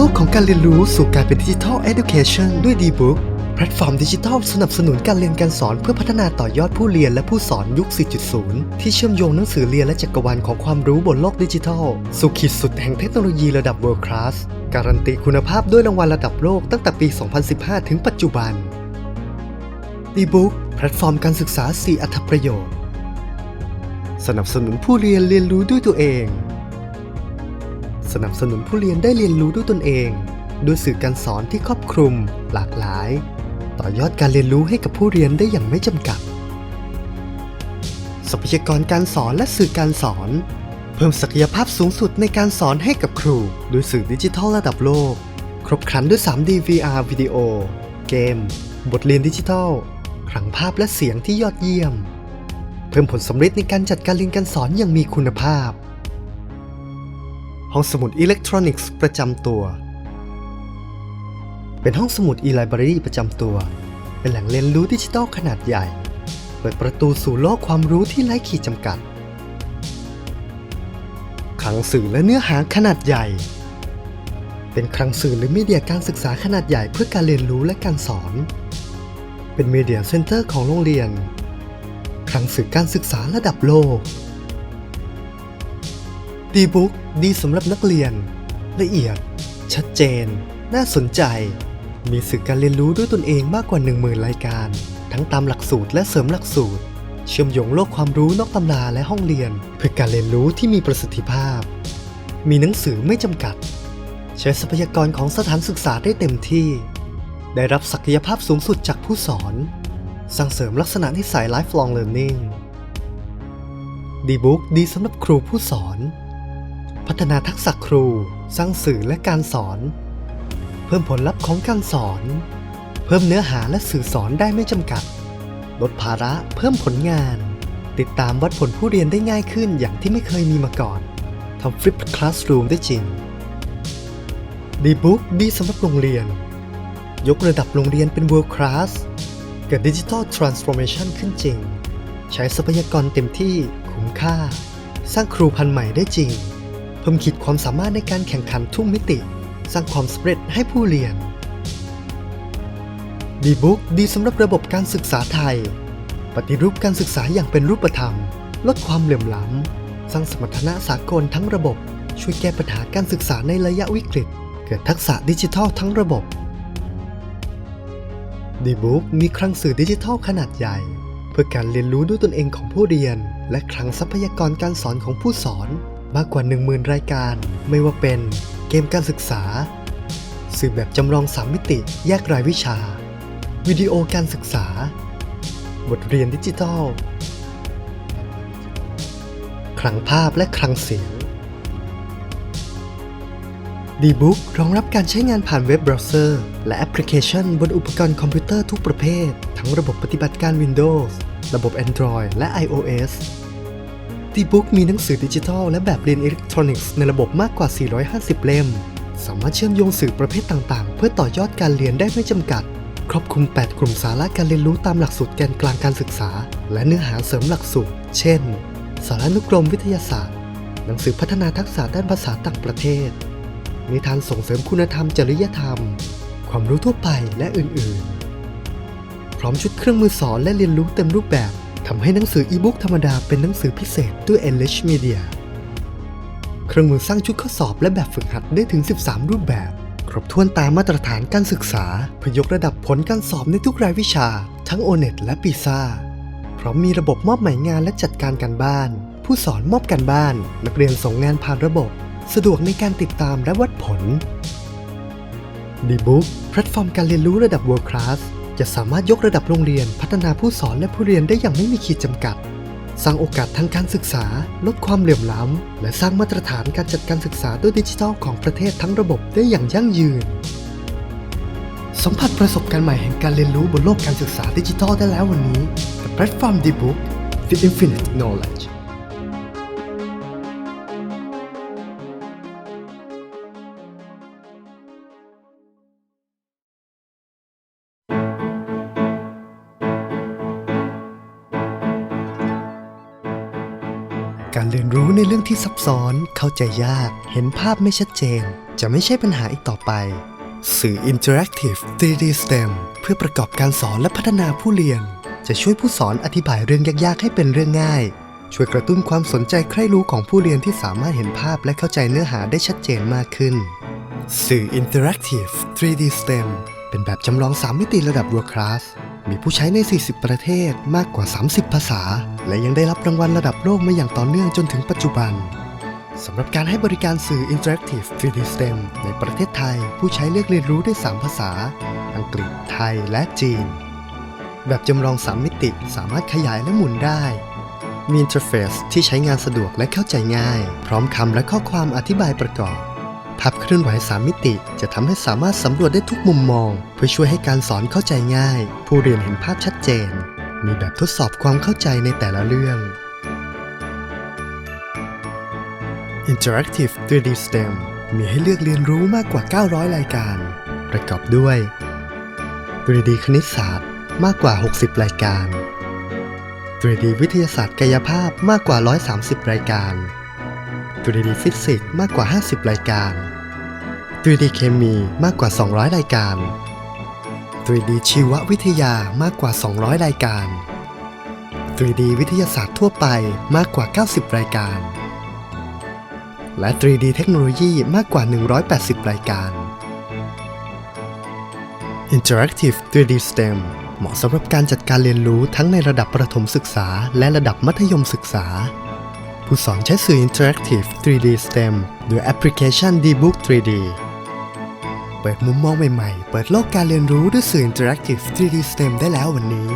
โลกของการเรียนรู้สู่การเป็นดิจิทัล Education ด้วย D-Book แพลตฟอร์มดิจิทัลสนับสนุนการเรียนการสอนเพื่อพัฒนาต่อยอดผู้เรียนและผู้สอนยุค 4.0 ที่เชื่อมโยงหนังสือเรียนและจักรวาลของความรู้บนโลกดิจิทัล สู่ขีดสุดแห่งเทคโนโลยีระดับ World Class การันตีคุณภาพด้วยรางวัลระดับโลกตั้งแต่ปี 2015 ถึงปัจจุบัน D-Book แพลตฟอร์มการศึกษา 4 อัตประโยชน์ สนับสนุนผู้เรียนเรียนรู้ด้วยตัวเอง สนับสนุนผู้เรียนได้เรียนรู้ด้วยตนเองด้วยสื่อการสอนที่ครอบคลุม หลากหลาย ต่อยอดการเรียนรู้ให้กับผู้เรียนได้อย่างไม่จำกัด ทรัพยากรการสอนและสื่อการสอน เพิ่มศักยภาพสูงสุดในการสอนให้กับครูด้วยสื่อดิจิทัลระดับโลก ครบครันด้วย 3D VR วิดีโอ เกม บทเรียนดิจิทัลคลังภาพและเสียงที่ยอดเยี่ยม เพิ่มผลสำเร็จในการจัดการเรียนการสอนอย่างมีคุณภาพ ห้องสมุดอิเล็กทรอนิกส์ประจำตัว เป็นห้องสมุด e-library ประจำตัว เป็นแหล่งเรียนรู้ดิจิทัลขนาดใหญ่ เปิดประตูสู่โลกความรู้ที่ไร้ขีดจำกัด คลังสื่อและเนื้อหาขนาดใหญ่ เป็นคลังสื่อหรือมีเดียการศึกษาขนาดใหญ่เพื่อการเรียนรู้และการสอน เป็นมีเดียเซ็นเตอร์ของโรงเรียน คลังสื่อการศึกษาระดับโลก ดีบุ๊กดีสำหรับนักเรียน ละเอียด ชัดเจน น่าสนใจ มีสื่อการเรียนรู้ด้วยตนเองมากกว่า 10,000 รายการ ทั้งตามหลักสูตรและเสริมหลักสูตร เชื่อมโยงโลกความรู้นอกตำราและห้องเรียน เพื่อการเรียนรู้ที่มีประสิทธิภาพ มีหนังสือไม่จำกัด ใช้ทรัพยากรของสถานศึกษาได้เต็มที่ ได้รับศักยภาพสูงสุดจากผู้สอน สร้างเสริมลักษณะนิสัย lifelong learning ดีบุ๊กดีสำหรับครูผู้สอน พัฒนาทักษะครู สร้างสื่อและการสอน เพิ่มผลลัพธ์ของการสอน เพิ่มเนื้อหาและสื่อสอนได้ไม่จำกัด ลดภาระเพิ่มผลงาน ติดตามวัดผลผู้เรียนได้ง่ายขึ้นอย่างที่ไม่เคยมีมาก่อนทำ Flip Classroom ได้จริงดีบุ๊กดีสำหรับโรงเรียน ยกระดับโรงเรียนเป็น World Class เกิด Digital Transformation ขึ้นจริง ใช้ทรัพยากรเต็มที่คุ้มค่า สร้างครูพันใหม่ได้จริง เพิ่มขีดความสามารถในการแข่งขันทุกมิติ สร้างความสำเร็จให้ผู้เรียนดีบุ๊กดีสำหรับระบบการศึกษาไทย ปฏิรูปการศึกษาอย่างเป็นรูปธรรม ลดความเหลื่อมล้ำ สร้างสมรรถนะสากลทั้งระบบ ช่วยแก้ปัญหาการศึกษาในระยะวิกฤต เกิดทักษะดิจิทัลทั้งระบบดีบุ๊กมีคลังสื่อดิจิทัลขนาดใหญ่ เพื่อการเรียนรู้ด้วยตนเองของผู้เรียน และคลังทรัพยากรการสอนของผู้สอน มากกว่า 10,000 รายการ ไม่ว่าเป็นเกมการศึกษา สื่อแบบจำลอง 3 มิติแยกรายวิชา วิดีโอการศึกษา บทเรียนดิจิทัล คลังภาพและคลังเสียง D-Book รองรับการใช้งานผ่านเว็บเบราว์เซอร์ และแอปพลิเคชันบนอุปกรณ์คอมพิวเตอร์ทุกประเภท ทั้งระบบปฏิบัติการ Windows ระบบ Android และ iOS D-Book มีหนังสือดิจิทัลและแบบเรียนอิเล็กทรอนิกส์ในระบบมากกว่า 450 เล่ม สามารถเชื่อมโยงสื่อประเภทต่างๆ เพื่อต่อยอดการเรียนได้ไม่จำกัด ครอบคลุม 8 กลุ่มสาระการเรียนรู้ตามหลักสูตรแกนกลางการศึกษา และเนื้อหาเสริมหลักสูตร เช่น สารานุกรมวิทยาศาสตร์ หนังสือพัฒนาทักษะด้านภาษาต่างประเทศ นิทานส่งเสริมคุณธรรมจริยธรรม ความรู้ทั่วไปและอื่นๆ พร้อมชุดเครื่องมือสอนและเรียนรู้เต็มรูปแบบ ทำให้หนังสืออีบุ๊กธรรมดาเป็นหนังสือพิเศษด้วย Enrich Media เครื่องมือสร้างชุดข้อสอบและแบบฝึกหัดได้ถึง 13 รูปแบบ ครบถ้วนตามมาตรฐานการศึกษาเพื่อยกระดับผลการสอบในทุกรายวิชา ทั้ง O-NET และ PISA พร้อมมีระบบมอบหมายงานและจัดการการบ้าน ผู้สอนมอบการบ้าน นักเรียนส่งงานผ่านระบบ สะดวกในการติดตามและวัดผล D-Book แพลตฟอร์มการเรียนรู้ระดับ World Class จะสามารถยกระดับโรงเรียน พัฒนาผู้สอนและผู้เรียนได้อย่างไม่มีขีดจำกัด สร้างโอกาสทางการศึกษา ลดความเหลื่อมล้ำ และสร้างมาตรฐานการจัดการศึกษาด้วยดิจิทัลของประเทศทั้งระบบได้อย่างยั่งยืน สัมผัสประสบการณ์ใหม่แห่งการเรียนรู้บนโลกการศึกษาดิจิทัลได้แล้ววันนี้กับแพลตฟอร์ม D-Book with Infinite Knowledge การเรียนรู้ในเรื่องที่ซับซ้อน เข้าใจยาก เห็นภาพไม่ชัดเจน จะไม่ใช่ปัญหาอีกต่อไป สื่อ Interactive 3D STEM เพื่อประกอบการสอนและพัฒนาผู้เรียน จะช่วยผู้สอนอธิบายเรื่องยากๆ ให้เป็นเรื่องง่าย ช่วยกระตุ้นความสนใจใคร่รู้ของผู้เรียนที่สามารถเห็นภาพและเข้าใจเนื้อหาได้ชัดเจนมากขึ้น สื่อ Interactive 3D STEM เป็นแบบจำลอง 3 มิติระดับ World Class มีผู้ใช้ใน 40 ประเทศมากกว่า 30 ภาษา และยังได้รับรางวัลระดับโลกมาอย่างต่อเนื่องจนถึงปัจจุบันสำหรับการให้บริการสื่อ Interactive 3D STEM ในประเทศไทย ผู้ใช้เลือกเรียนรู้ได้ 3 ภาษา อังกฤษ ไทย และจีน แบบจำลอง 3 มิติสามารถขยายและหมุนได้ มีอินเทอร์เฟซที่ใช้งานสะดวกและเข้าใจง่าย พร้อมคำและข้อความอธิบายประกอบ ภาพเคลื่อนไหว 3 มิติ จะทำให้สามารถสำรวจได้ทุกมุมมอง เพื่อช่วยให้การสอนเข้าใจง่าย ผู้เรียนเห็นภาพชัดเจน มีแบบทดสอบความเข้าใจในแต่ละเรื่อง Interactive 3D STEM มีให้เลือกเรียนรู้มากกว่า 900 รายการ ประกอบด้วย 3D คณิตศาสตร์มากกว่า 60 รายการ 3D วิทยาศาสตร์กายภาพมากกว่า 130 รายการ 3D ฟิสิกส์มากกว่า 50 รายการ 3D เคมีมากกว่า 200 รายการ 3D ชีววิทยามากกว่า 200 รายการ 3D วิทยาศาสตร์ทั่วไปมากกว่า 90 รายการ และ 3D เทคโนโลยีมากกว่า 180 รายการ Interactive 3D STEM เหมาะสำหรับการจัดการเรียนรู้ทั้งในระดับประถมศึกษา และระดับมัธยมศึกษา ผู้สอนใช้สื่อ Interactive 3D STEM โดยแอปพลิเคชัน Dbook 3D ปิดมุมมองใหม่ๆ เปิดโลกการเรียนรู้ด้วยสื่อ Interactive 3D STEM ได้แล้ววันนี้